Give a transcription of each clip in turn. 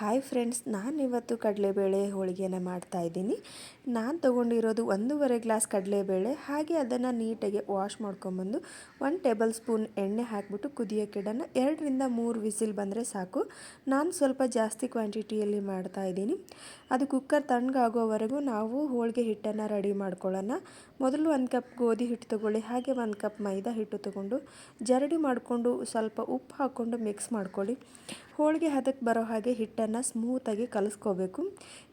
Hi friends ನಾನಿವತ್ತು ಕಡಲೆಬೇಳೆ ಹೋಳಿಗೆನ ಮಾಡ್ತಾ ಇದ್ದೀನಿ. ನಾನು ತೊಗೊಂಡಿರೋದು ಒಂದೂವರೆ ಗ್ಲಾಸ್ ಕಡಲೆಬೇಳೆ, ಹಾಗೆ ಅದನ್ನು ನೀಟಾಗಿ ವಾಶ್ ಮಾಡ್ಕೊಂಬಂದು ಒನ್ ಟೇಬಲ್ ಸ್ಪೂನ್ ಎಣ್ಣೆ ಹಾಕಿಬಿಟ್ಟು ಕುದಿಯೋಕ್ಕಿಡೋಣ ಎರಡರಿಂದ ಮೂರು ವಿಸಿಲ್ ಬಂದರೆ ಸಾಕು. ನಾನು ಸ್ವಲ್ಪ ಜಾಸ್ತಿ ಕ್ವಾಂಟಿಟಿಯಲ್ಲಿ ಮಾಡ್ತಾ ಇದ್ದೀನಿ. ಅದು ಕುಕ್ಕರ್ ತಣ್ಣಗಾಗೋವರೆಗೂ ನಾವು ಹೋಳಿಗೆ ಹಿಟ್ಟನ್ನು ರೆಡಿ ಮಾಡ್ಕೊಳ್ಳೋಣ. ಮೊದಲು ಒಂದು ಕಪ್ ಗೋಧಿ ಹಿಟ್ಟು ತೊಗೊಳ್ಳಿ, ಹಾಗೆ ಒಂದು ಕಪ್ ಮೈದಾ ಹಿಟ್ಟು ತೊಗೊಂಡು ಜರಡಿ ಮಾಡಿಕೊಂಡು ಸ್ವಲ್ಪ ಉಪ್ಪು ಹಾಕ್ಕೊಂಡು ಮಿಕ್ಸ್ ಮಾಡ್ಕೊಳ್ಳಿ. ಹೋಳಿಗೆ ಹದಕ್ಕೆ ಬರೋ ಹಾಗೆ ಹಿಟ್ಟನ್ನು ಸ್ಮೂತಾಗಿ ಕಲಿಸ್ಕೋಬೇಕು.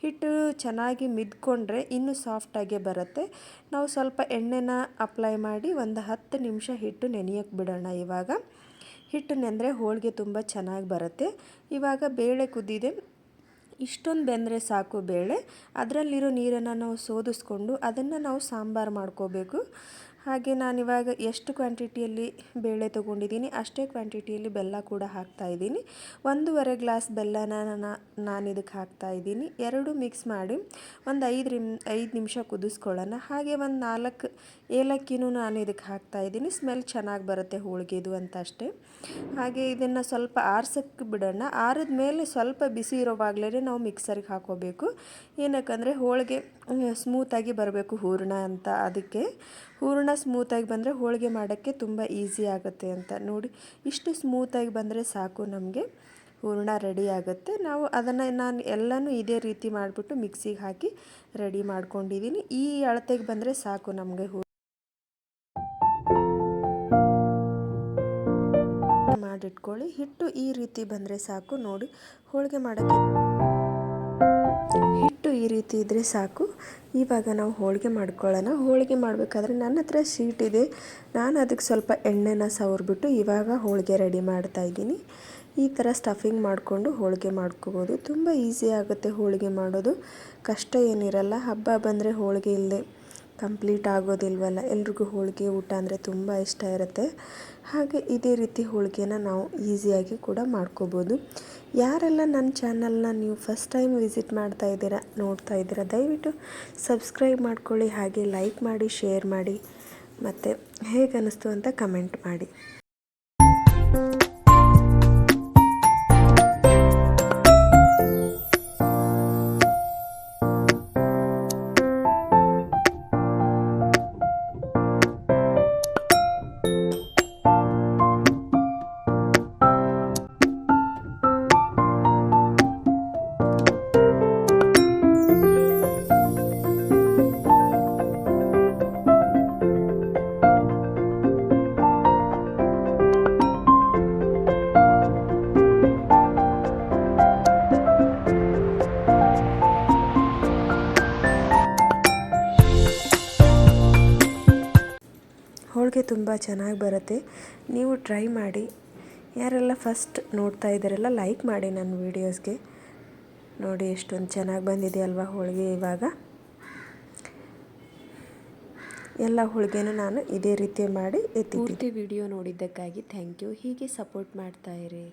ಹಿಟ್ಟು ಚೆನ್ನಾಗಿ ಮಿದ್ಕೊಂಡ್ರೆ ಇನ್ನೂ ಸಾಫ್ಟಾಗೆ ಬರುತ್ತೆ. ನಾವು ಸ್ವಲ್ಪ ಎಣ್ಣೆನ ಅಪ್ಲೈ ಮಾಡಿ ಒಂದು ಹತ್ತು ನಿಮಿಷ ಹಿಟ್ಟು ನೆನೆಯೋಕ್ಕೆ ಬಿಡೋಣ ಇವಾಗ. ಹಿಟ್ಟು ನೆಂದರೆ ಹೋಳಿಗೆ ತುಂಬ ಚೆನ್ನಾಗಿ ಬರುತ್ತೆ. ಇವಾಗ ಬೇಳೆ ಕುದ್ದಿದೆ ಇಷ್ಟೊಂದು ಬೆಂದರೆ ಸಾಕು ಬೇಳೆ. ಅದರಲ್ಲಿರೋ ನೀರನ್ನು ನಾವು ಸೋದಿಸ್ಕೊಂಡು ಅದನ್ನು ನಾವು ಸಾಂಬಾರು ಮಾಡ್ಕೋಬೇಕು. ಹಾಗೆ ನಾನಿವಾಗ ಎಷ್ಟು ಕ್ವಾಂಟಿಟಿಯಲ್ಲಿ ಬೇಳೆ ತೊಗೊಂಡಿದ್ದೀನಿ, ಅಷ್ಟೇ ಕ್ವಾಂಟಿಟಿಯಲ್ಲಿ ಬೆಲ್ಲ ಕೂಡ ಹಾಕ್ತಾ ಇದ್ದೀನಿ. ಒಂದೂವರೆ ಗ್ಲಾಸ್ ಬೆಲ್ಲನ ನಾನು ಇದಕ್ಕೆ ಹಾಕ್ತಾ ಇದ್ದೀನಿ. ಎರಡು ಮಿಕ್ಸ್ ಮಾಡಿ ಒಂದು ಐದು ನಿಮ್, ಐದು ನಿಮಿಷ ಕುದಿಸ್ಕೊಳ್ಳೋಣ. ಹಾಗೆ ಒಂದು ನಾಲ್ಕು ಏಲಕ್ಕಿನೂ ನಾನು ಇದಕ್ಕೆ ಹಾಕ್ತಾ ಇದ್ದೀನಿ. ಸ್ಮೆಲ್ ಚೆನ್ನಾಗಿ ಬರುತ್ತೆ ಹೋಳಿಗೆದು ಅಂತ ಅಷ್ಟೇ ಹಾಗೆ ಇದನ್ನು ಸ್ವಲ್ಪ ಆರ್ಸಕ್ಕೆ ಬಿಡೋಣ. ಆರಿದ ಮೇಲೆ ಸ್ವಲ್ಪ ಬಿಸಿ ಇರೋವಾಗಲೇ ನಾವು ಮಿಕ್ಸರ್ಗೆ ಹಾಕೋಬೇಕು ಏನಕ್ಕಂದರೆ ಹೋಳಿಗೆ ಸ್ಮೂತಾಗಿ ಬರಬೇಕು ಹೂರಣ ಅಂತ ಅದಕ್ಕೆ. ಹೂರಣ ಸ್ಮೂತಾಗಿ ಬಂದರೆ ಹೋಳಿಗೆ ಮಾಡೋಕ್ಕೆ ತುಂಬ ಈಸಿ ಆಗುತ್ತೆ ಅಂತ ನೋಡಿ. ಇಷ್ಟು ಸ್ಮೂತಾಗಿ ಬಂದರೆ ಸಾಕು ನಮಗೆ. ಹೂರ್ಣ ರೆಡಿ ಆಗುತ್ತೆ. ನಾವು ಅದನ್ನು ನಾನು ಎಲ್ಲನೂ ಇದೇ ರೀತಿ ಮಾಡಿಬಿಟ್ಟು ಮಿಕ್ಸಿಗೆ ಹಾಕಿ ರೆಡಿ ಮಾಡ್ಕೊಂಡಿದ್ದೀನಿ ಈ ಅಳತೆಗೆ ಬಂದರೆ ಸಾಕು ನಮಗೆ ಹೂ ಮಾಡಿಟ್ಕೊಳ್ಳಿ. ಹಿಟ್ಟು ಈ ರೀತಿ ಬಂದರೆ ಸಾಕು ನೋಡಿ. ಹೋಳಿಗೆ ಮಾಡೋಕ್ಕೆ ಹಿಟ್ಟು ಈ ರೀತಿ ಇದ್ದರೆ ಸಾಕು. ಇವಾಗ ನಾವು ಹೋಳಿಗೆ ಮಾಡ್ಕೊಳ್ಳೋಣ. ಹೋಳಿಗೆ ಮಾಡಬೇಕಾದ್ರೆ ನನ್ನ ಹತ್ರ ಶೀಟ್ ಇದೆ. ನಾನು ಅದಕ್ಕೆ ಸ್ವಲ್ಪ ಎಣ್ಣೆನ ಸವರ್ಬಿಟ್ಟು ಇವಾಗ ಹೋಳಿಗೆ ರೆಡಿ ಮಾಡ್ತಾ ಇದ್ದೀನಿ. ಈ ಥರ ಸ್ಟಫಿಂಗ್ ಮಾಡಿಕೊಂಡು ಹೋಳಿಗೆ ಮಾಡ್ಕೋಬೋದು. ತುಂಬ ಈಸಿ ಆಗುತ್ತೆ ಹೋಳಿಗೆ ಮಾಡೋದು. ಕಷ್ಟ ಏನಿರಲ್ಲ. ಹಬ್ಬ ಬಂದರೆ ಹೋಳಿಗೆ ಇಲ್ಲದೆ ಕಂಪ್ಲೀಟ್ ಆಗೋದಿಲ್ವಲ್ಲ. ಎಲ್ರಿಗೂ ಹೋಳಿಗೆ ಊಟ ಅಂದರೆ ತುಂಬ ಇಷ್ಟ ಇರುತ್ತೆ. ಹಾಗೆ ಇದೇ ರೀತಿ ಹೋಳಿಗೆನ ನಾವು ಈಸಿಯಾಗಿ ಕೂಡ ಮಾಡ್ಕೋಬೋದು. ಯಾರೆಲ್ಲ ನನ್ನ ಚಾನಲ್ನ ನೀವು ಫಸ್ಟ್ ಟೈಮ್ ವಿಸಿಟ್ ಮಾಡ್ತಾ ಇದ್ದೀರಾ, ನೋಡ್ತಾ ಇದ್ದೀರಾ, ದಯವಿಟ್ಟು ಸಬ್ಸ್ಕ್ರೈಬ್ ಮಾಡ್ಕೊಳ್ಳಿ, ಹಾಗೆ ಲೈಕ್ ಮಾಡಿ, ಶೇರ್ ಮಾಡಿ, ಮತ್ತು ಹೇಗೆ ಅನ್ನಿಸ್ತು ಅಂತ ಕಮೆಂಟ್ ಮಾಡಿ. ಹೋಳಿಗೆ ತುಂಬ ಚೆನ್ನಾಗಿ ಬರುತ್ತೆ. ನೀವು ಟ್ರೈ ಮಾಡಿ. ಯಾರೆಲ್ಲ ಫಸ್ಟ್ ನೋಡ್ತಾ ಇದ್ದಾರಲ್ಲ ಲೈಕ್ ಮಾಡಿ ನನ್ನ ವೀಡಿಯೋಸ್ಗೆ ನೋಡಿ ಎಷ್ಟೊಂದು ಚೆನ್ನಾಗಿ ಬಂದಿದೆ ಅಲ್ವಾ ಹೋಳಿಗೆ ಇವಾಗ. ಎಲ್ಲ ಹೋಳಿಗೆನೂ ನಾನು ಇದೇ ರೀತಿ ಮಾಡಿ ಎತ್ತಿ ವಿಡಿಯೋ ನೋಡಿದ್ದಕ್ಕಾಗಿ ಥ್ಯಾಂಕ್ ಯು ಹೀಗೆ ಸಪೋರ್ಟ್ ಮಾಡ್ತಾ ಇರಿ.